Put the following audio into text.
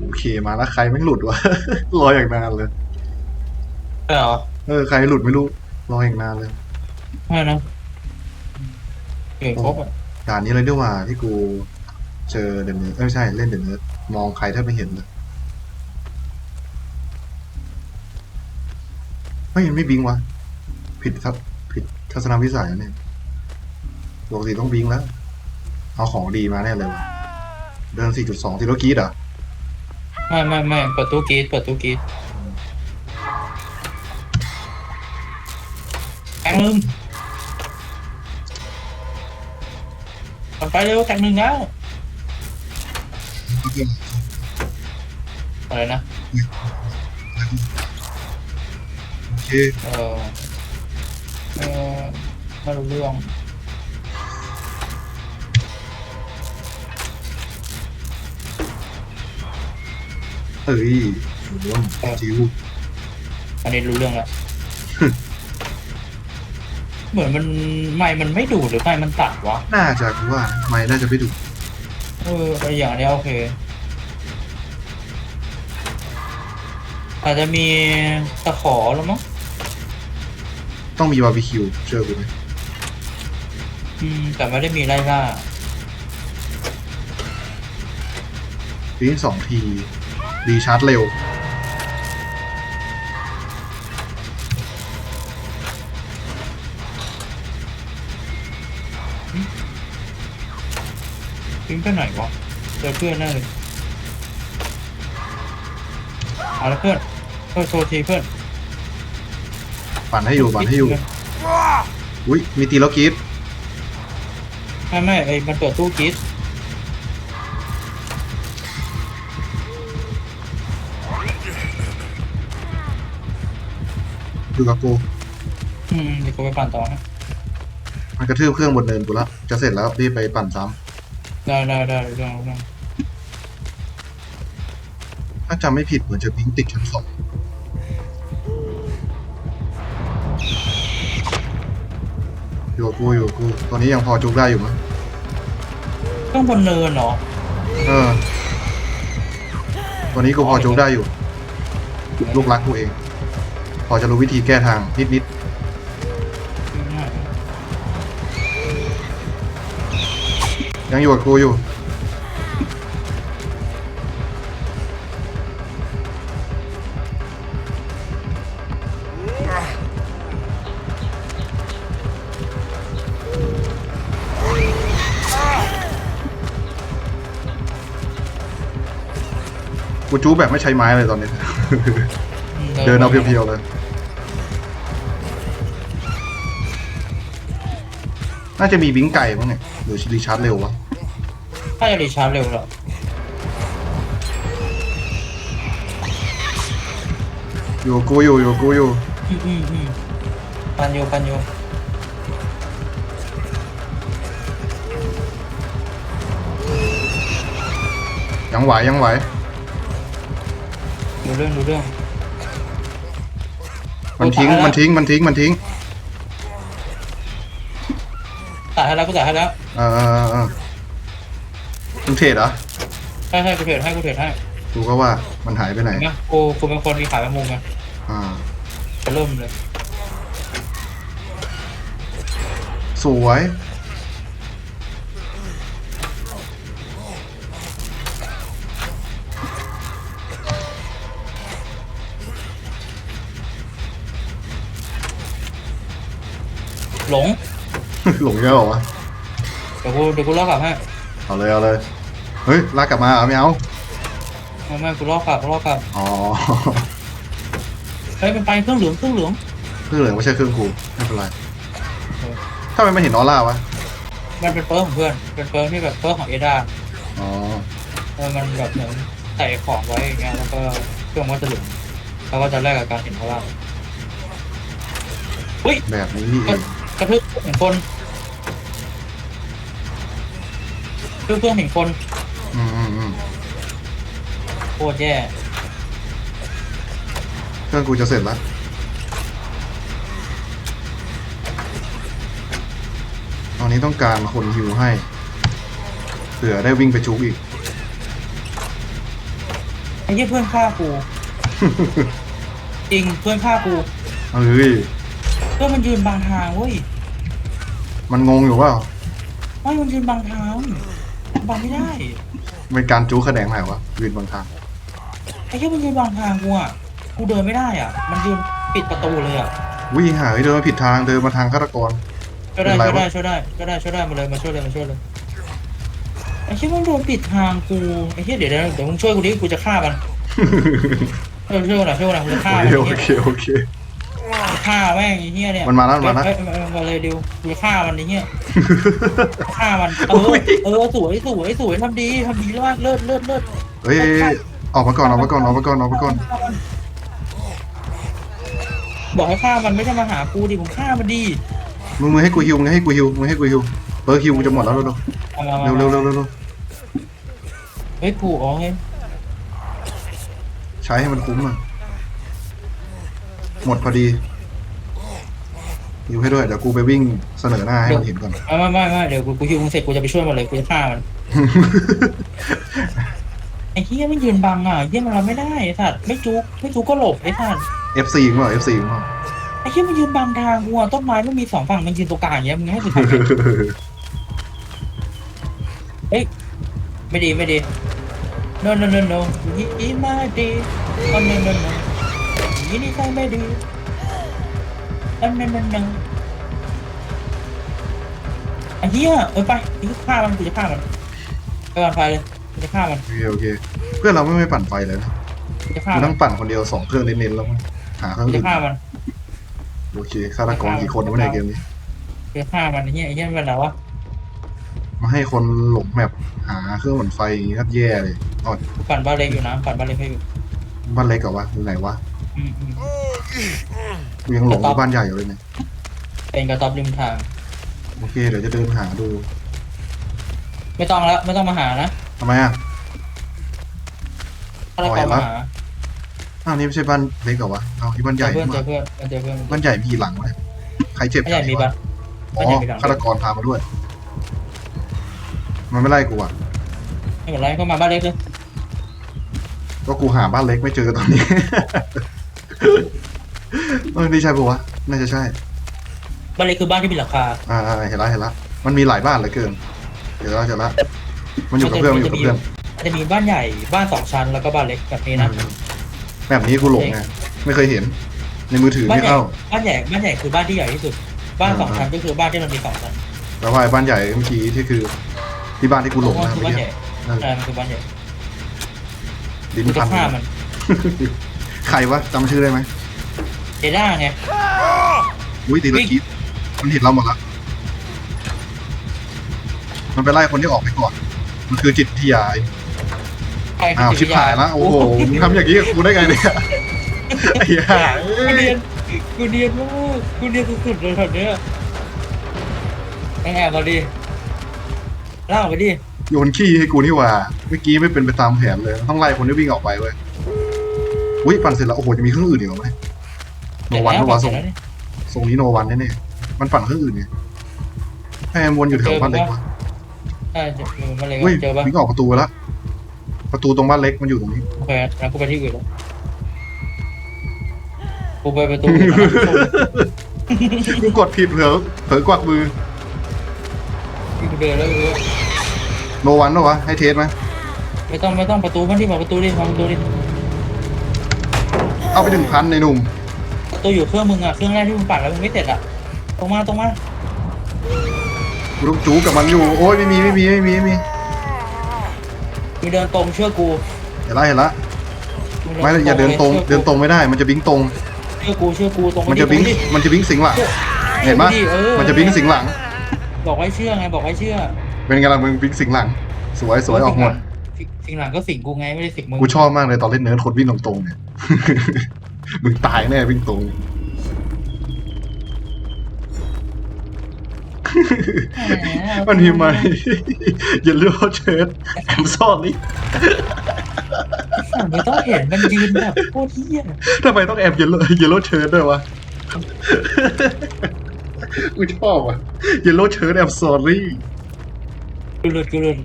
โอเคมาแล้วใครไม่งหลุดวะ รออย่างนานเลยใช่เหรอเออใครหลุดไม่รู้ รออย่างนานเลยไม่นะเก่งครบอะด่านนี้เลยด้วยว่าที่กูเจอเดนเนอร์ไม่ใช่เล่นเดนเนอร์มองใครแทบไม่เห็นเลยไม่เห็นไม่บิงวะผิดทัศผิดทัศนวิสัยนะเนี่ยปกติต้องบิงแล้ว เอาของดีมาแน่เลยวะเดิน 4.2ทีโลกีดอะ ไม่ไม่ไม่เปิดตู้กรีดเปิดตู้กรีดแทงหนึ่งมันไปเร็วแทงหนึ่งแล้วอะไรนะโอเคเออเออไม่รู้เรื่อง เอ้ยโดนจิวอันนี้รู้เรื่องแล้ว เหมือนมันไม่มันไม่ดูดหรือไม่มันตัดวะ น่าจะกูว่าไม่น่าจะไม่ดูเออไออย่างเนี้ยโอเค อาจจะมีตะขอแล้วมั้ง ต้องมีบาร์บีคิวเชื่อกูไหมอืม แต่ไม่ได้มีไล่ล่าปีนสองที รีชาร์จเร็วพิมพ์ไปไหนวะเจอเพื่อนแน่เลยเอาละเพื่อนเพื่อนโทรทีเพื่อนปั่นให้อยู่ปั่นให้อยู่ อุ้ยมีตีแล้วกรีดไม่ไม่ไอ้มันเปิดตู้กรีด อยู่กับกูอืมเดี๋ยวกูไปปั่นต่อนะมันกระทืบเครื่องบนเนินกูแล้วจะเสร็จแล้วรีบไปปั่นซ้ได้ได้ได้ได้ได้ำถ้าจำไม่ผิดเหมือนจะพิงติดชั้นสองอยู่กับกูอยู่กับกูตอนนี้ยังพอจุกได้อยู่มั้ยต้องบนเนินเหรอเออตอนนี้กูพอจุกได้อยู่ลูกรักกูเอง พอจะรู้วิธีแก้ทางนิดนิดๆยังอยู่กับกูอยู่ กูจู้แบบไม่ใช้ไม้เลยตอนนี้ เดินเอาเพียวๆเลยน่าจะมีบิงไก่มั้งเนี่ยหรือรีชาร์จเร็ววะถ้าจะรีชาร์จเร็วเหรออยู่กับกูอยู่อยู่กับกูอยู่อืมอืมอืมปันโยปันโยยังไหวยังไหวดูเรื่องดูเรื่อง มันทิ้งโอ้ตายแล้วมันทิ้ง มันทิ้ง มันทิ้งจ่ายให้แล้วกูจ่ายให้แล้วเออเออเออเออมึงเทรดเหรอ ใช่ใช่กูเทรดให้กูเทรดให้กูก็ว่ามันหายไปไหนเห็นไหมกูกูเป็นคนมีขายแมงมุมไงอ่าจะเริ่มเลย สวย หลง หลงเยอะเหรอวะเดี๋ยวกูเดี๋ยวกูลอกกลับให้เอาเลยเอาเลยเฮ้ยลากกลับมาเหรอไม่เอาไม่ไม่กูลอกกลับกูลอกกลับอ๋อเฮ้ยมันไปเครื่องเหลืองเครื่องเหลืองเครื่องเหลืองไม่ใช่เครื่องกูไม่เป็นไรเออถ้ามันไม่เห็นออร่าวะมันเป็นเฟิร์สของเพื่อนเป็นเฟิร์สที่แบบเฟิร์สของเอดาอ๋อเออมันแบบเหมือนใส่ของไว้อย่างเงี้ยแล้วก็เครื่องมันก็จะเหลืองแล้วก็จะแลกกับการเห็นข้างล่างอุ้ยแบบนี้นี่เอง กระทึกเห็นคนเครื่องเครื่องเห็นคนอืมอืมอืมโคตรแย่เครื่องกูจะเสร็จแล้วตอนนี้ต้องการคนฮิวให้เผื่อได้วิ่งไปจุกอีก ไอ้เหี้ยเพื่อนฆ่ากู จริงเพื่อนฆ่ากู เฮ้ย เพื่อนมันยืนบางทางเว้ยมันงงอยู่ว่าไม่มันยืนบางทางบางไม่ได้เป็นการจู้คะแนนไหนวะยืนบางทางไอ้เหี้ยมันยืนบางทางกูอะกูเดินไม่ได้อะ มันยืนปิดประตูเลยอะวิ่งหายเดินมาผิดทางเดินมาทางฆาตกรช่วยได้เป็นไรช่วยได้วะช่วยได้ช่วยได้ช่วยได้มาเลยมาช่วยเลยมาช่วยเลยไอ้เหี้ยมันโดนปิดทางกูไอ้เหี้ยเดี๋ยวเดี๋ยวเดี๋ยวมึงช่วยกูดิกูจะฆ่ามันเออช่วยกูหน่อยช่วยกูหน่อยกูจะฆ่าโอมันเคไอ้โอเหี้ยเคโอเค ฆ่าแม่งไอ้เหี้ยเนี่ยมันมาแล้วมันมาแล้ว เอ้ยเอ้ยเอ้ยมาเลยดิวกูจะฆ่ามันไอ้เหี้ยฆ่ามันเอโอ้อยเออสวยสวยสวยทำดีทำดีมากเลิศเลิศเลิศเฮ้ยออกมาก่อนออกมาก่อนออกมาก่อนออกมาก่อนบอกให้ฆ่ามันไม่ใช่มาหากูดิผมฆ่ามันดีมึงมือให้กูฮิวมึงให้กูฮิวมึงให้กูฮิวเบอร์ฮิวกูจะหมดแล้วเร็วเอามาๆมาเร็วเร็วเร็วเร็วเร็วเฮ้ยกูอ๋อเฮ้ยใช้ให้มันคุ้มอะหมดพอดี ฮิวให้ด้วยเดี๋ยวกูไปวิ่งเสนอหน้าให้มันเห็นก่อน ไม่ไม่ไม่ไม่เดี๋ยวกูกูฮิวมึงเสร็จกูจะไปช่วยมันเลยกูจะฆ่ามันไอ้เหี้ยไม่ยืนบังอะเหี้ยมันเราไม่ได้ไอ้สัตว์ไม่จุกไม่จุกก็หลบไอ้สัตว์ FC มึงเปล่า FC มึงเปล่าไอ้เหี้ยมันยืนบังทางกูอะต้นไม้ไม่มีสองฝั่งมันยืนตรงกลางอย่างเงี้ยมึงให้กูทำไงไม่ดีไม่ดี no no no no ยี่ไม่ดี oh no no no ยี่นี่ใช่ไม่ดี oh no no no ไอ้เหี้ยเออไปกูจะฆ่ามันกูจะฆ่ามันไปก่อนไฟเลยกูจะฆ่ามันโอเคโอเคเพื่อนเราไม่ไม่ปั่นไฟเลยนะกูจะฆ่ากูมัต้นองปั่นคนเดียวสองเครื่องเน้นๆแล้วมั้งหาเครื่องกูจะอื่นฆ่ามันโอเคฆาตกรกี่คนวะในเกมนี้ กูจะฆ่ามันไอ้เหี้ยไอ้เหี้ยมันเป็นอะไรวะมาให้คนหลงแมปหาเครื่องหมุนไฟอย่างงี้ก็แย่เลยอ๋อกูปั่นบ้านเล็กอยู่นะปั่นบ้านเล็กให้อยู่บ้านเล็กเหรอวะอยู่ไหนวะอืมอืม กูยังหลงอยู่บ้านใหญ่อยู่เลยเนี่ย เป็นกระต๊อบริมทาง โอเค เดี๋ยวจะเดินหาดูไม่ต้องแล้วไม่ต้องมาหานะทำไมอะ ถ้าเราปล่อย มาละหาอ้าวนี่ไม่ใช่บ้านเล็กเหรอวะเอาที่บ้านเจใหญ่อเพื่อนเจมาเพื่อนเจอเพื่อนบ้านใหญ่มีกี่หลังวะเนี่ยใครเจ็บไม่ใหญ่มีวะอ๋บ้านใหญ่อมีหลัง ฆาตกรพามาด้วย มันไม่ไล่กูอะ ไม่เป็นไรก็มาบ้านเล็กเลยก็กูหาบ้านเล็กไม่เจอตอนนี้ เออนี่ใช่ปะวะน่าจะใช่ บ้านเล็กคือบ้านที่มีหลังคา อ่าเห็นละเห็นละมันมีหลายบ้านเหลือเกินเห็นละเห็นละมันอยู่กับเพื่อนมันอยู่กับเพื่อนมันจะมีบ้านใหญ่บ้านสองชั้นแล้วก็บ้านเล็กแบบนี้นะแบบนี้กูหลงไงไม่เคยเห็น ในมือถือบ้านไม่ใหญ่เข้าบ้านใหญ่บ้านใหญ่คือบ้านที่ใหญ่ที่สุด บ้านสองอ่าชั้นก็คือบ้านที่มันมีสองชั้นแต่ว่าไอ้บ้านใหญ่เมื่อกี้ที่คือ ที่บ้านที่กูหลงมันนะคือเมื่อบ้านกี้ใหญ่นั่นใช่มันคือบ้านใหญ่ลิ้นกูจะพันฆ่ามันใครวะจำชื่อได้ไหม เจด้าไง อุ้ยตีละกีดมันเห็นเราหมดละ มันไปไล่คนที่ออกไปก่อน มันคือจิตวิทยาใครอ้าวคือชิบหายละโอ้โหมึงทำอย่างนี้กับกูได้ไงเนี่ยไอ้ห่าเอ้กูยเรียนกูเรียนมากกูเรียนสุดๆเลยแถวเนี้ยแอบแอบมาดิเล่าไปดิโยนขี้ให้กูนี่หว่าเมื่อกี้ไม่เป็นไปตามแผนเลย ต้องไล่คนที่วิ่งออกไปเว้ยอุ้ยปั่นเสร็จแล้วโอ้โหจะมีเครื่องอื่นอีกเหรอไหม โนวันโนวันส่งส่งนี้โนวันแน่ๆมันปั่นเครื่องอื่นไงให้มันวนอยู่แถวบ้านเล็กวะใช่เจอมันเลยอุ้ยเจอปะวิ่งออกประตูไปแล้วประตูตรงบ้านเล็กมันอยู่ตรงนี้โอเคงั้นกูไปที่อื่นแล้วกูไปประตูอื่นแล้วนะกูกดผิดเผลอเผลอกวักมือกูเดินแล้วกูโนวันเหรอวะให้เทสไหมไม่ต้องไม่ต้องประตูมันที่บอกประตูดิมาประตูดิเอาไปถึงพันในหนุ่ม ประตูอยู่เครื่องมึงอะเครื่องแรกที่มึงปัดแล้วมึงไม่เสร็จอะตรงมาตรงมากูต้องจูกับมันอยู่ โอ้ยไม่มีไม่มีไม่มีไม่มีมึงเดินตรงเชื่อกูเห็นละเห็นละงไม่อย่าเดินตรงเดินตรงไม่ได้มันจะบิงตรง เชื่อกูเชื่อกูตรงมันจะบิงมันจะบิงสิงหลัง เห็นปะมันจะบิงสิงหลัง บอกไว้เชื่อไงบอกไว้เชื่อ เป็นไงล่ะมึงบิงสิงหลัง สวยสวยออกหมดสิ่งหลังก็สิ่งกูไงไม่ได้สิ่งมึงกูชอบมากเลยตอนเล่นเนิร์ดคนวิ่งตรงๆเนี่ย มึงตายแน่วิ่งตรงมันมีไหมอย่าเลือกเชิดแอมซอนนี่สั่งไม่ต้องเห็นมันยืนแบบโคตรเหี้ยทำไมต้องแอบเยลโล่เยลโล่เชิร์ดด้วยวะกูชอบอะเยลโล่เชิร์ดแอมซอรี่กูหลุดกูหลุด